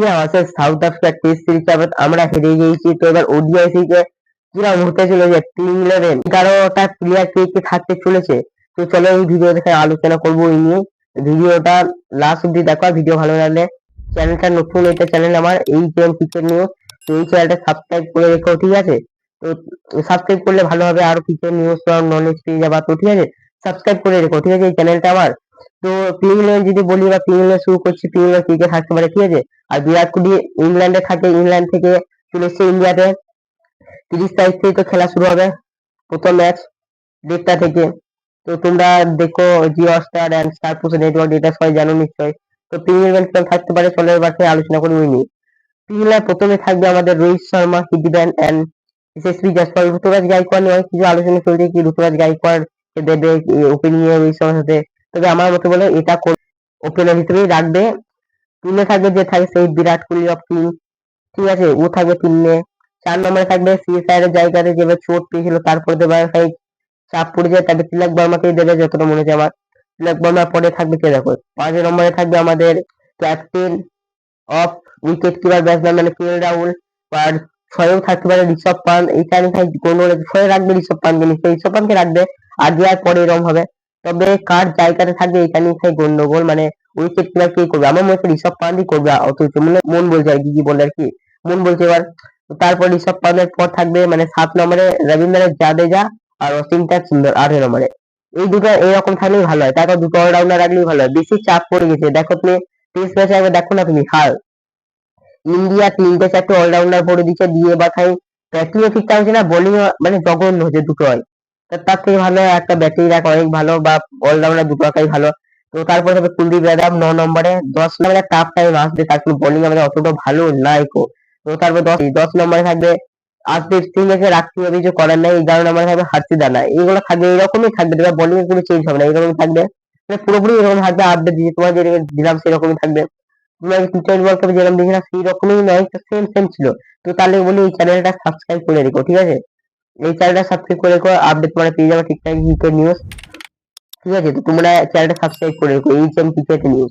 India versus South Africa test series আমরা হেরে গিয়েছি, তো এবার ওডিআই সিরিজে কীরকম হতে চলেছে টিম ইলেভেন এগারোটা প্লেয়ার কে কে থাকতে চলেছে? তো চলো এই ভিডিও দেখে আলোচনা করব এই নিয়ে। ভিডিওটা লাস্ট অব্দি দেখো ভিডিও ভালো লাগলে চ্যানেলটা নতুন এটা চ্যানেল আমার, এই গেম ক্রিকেট নিউজ তো এই চ্যানেলটা সাবস্ক্রাইব করে রেখো, ঠিক আছে? তো সাবস্ক্রাইব করলে ভালো হবে, আরও ক্রিকেট নিউজ নলেজ পেয়ে যাবা, তো ঠিক আছে? সাবস্ক্রাইব করে রেখো, ঠিক আছে? এই চ্যানেলটা আমার। তো ইলেভেন যদি বলি বা ইলেভেন শুরু করছি প্লেইং ইলেভেন কে কে থাকতে পারে, ঠিক আছে? আর বিরাট কোহলি ইংল্যান্ডে থাকে ইংল্যান্ড থেকে চলে এসছে ইন্ডিয়াতে তিরিশ তারিখ থেকে তো খেলা শুরু হবে, প্রথম ম্যাচ দেড়টা থেকে। তো তোমরা দেখো Jio Hotstar and Star Plus network এটা সবাই জানো নিশ্চয়ই। তো প্রিমিয়ার কেমন থাকতে পারে চলো এবার আলোচনা করি ওই নিয়ে প্রিমিয়ার প্রথমে থাকবে আমাদের রোহিত শর্মা হিদিব্যান অ্যান্ড এসএসপি জাসপাল ঋতুরাজ গাইকোয়াড় নিয়ে অনেক কিছু আলোচনা চলছে, কি ঋতুরাজ গাইকোয়াড় দেবে ওপেনিং এ রোহিত শর্মার সাথে? তবে আমার মতে বলে এটা ওপেনার হিসেবেই রাখবে। টিমে থাকবে যে থাকে সেই বিরাট কোহলি অফ টিম ঠিক আছে, ও থাকবে টিমে চার নম্বরে থাকবে সিএসআর এর জায়গাতে যেভাবে চোট পেয়েছিল, তারপরে দেবে তাই চাপ পড়ে যায় তাকে তিলক বর্মাকেই দেবে যতটা মনে হচ্ছে আমার। তিলক বর্মার পরে থাকবে কে দেখো? পাঁচ নম্বরে থাকবে আমাদের captain of wicket keeper batsman মানে কে? রাহুল। আর ছয়েও থাকতে পারে ঋষভ পান এইখানে থাকবে কোনো ছয়ে রাখবে ঋষভ পানকে নিশ্চয়ই। ঋষভ পানকে রাখবে। আগে আর পরে এরকম হবে। তবে কার জায়গাতে থাকবে এখানে থাকবে গন্ডগোল মানে উইকেট কিপার কে করবে? আমার মনে হচ্ছে ঋষভ পান্তই করবে অথচ মানে মন বলছে আর কি কি বলে আর কি? মন বলছে এবার তারপর ঋষভ পান্তের পর থাকবে মানে সাত নম্বরে রবীন্দ্র জাদেজা আর অসিমটা সুন্দর আট নম্বরে। এই দুটো এরকম থাকলেই ভালো হয়, তারপর দুটো অলরাউন্ডার রাখলেই ভালো হয়। বেশি চাপ পড়ে গেছে। দেখো তুমি, টেস্ট ম্যাচে একবার দেখো না তুমি, হার। ইন্ডিয়া তিনটে চারটে অলরাউন্ডার ভরে দিচ্ছে, দিয়ে বা খাই ব্যাটিংও ঠিকঠাক হচ্ছে না বোলিং মানে জঘন্য হচ্ছে দুটো হয় তার থেকে ভালো একটা ব্যাটিং রাখা অনেক ভালো বা অলরাউন্ডার দুটো রাখাই ভালো। তো তারপরে হবে কুলদীপ যাদব ন নম্বরে। দশ নম্বরে টাফ টাইম আসবে, তার কোনো বোলিং আমাদের অতটা ভালো নাই কো তো তারপর দশ দশ নম্বরে থাকবে আজদীপ সিং একে রাখতে হবে, কিছু করার নাই। এগারো নম্বরে থাকবে হার্ষি দানা। এইগুলো থাকবে এরকমই থাকবে। তোমার বোলিং কোনো চেঞ্জ হবে না এরকমই থাকবে। মানে পুরোপুরি এরকম থাকবে আপডেট দিয়ে তোমার যে দিলাম, সেরকমই থাকবে। তুমি আগে টি টোয়েন্টি যেরকম দেখি না সেই রকমই নয় সেম সেম ছিল। তো তাহলে বলি এই চ্যানেলটা সাবস্ক্রাইব করে রেখো, ঠিক আছে? এই চ্যানেলটা সাবস্ক্রাইব করে রেখো আপডেট তোমরা পেয়ে যাবে ঠিকঠাক ক্রিকেট নিউজ ঠিক আছে, তো তোমরা চ্যানেলটা সাবস্ক্রাইব করে রেখো এইচ এম নিউজ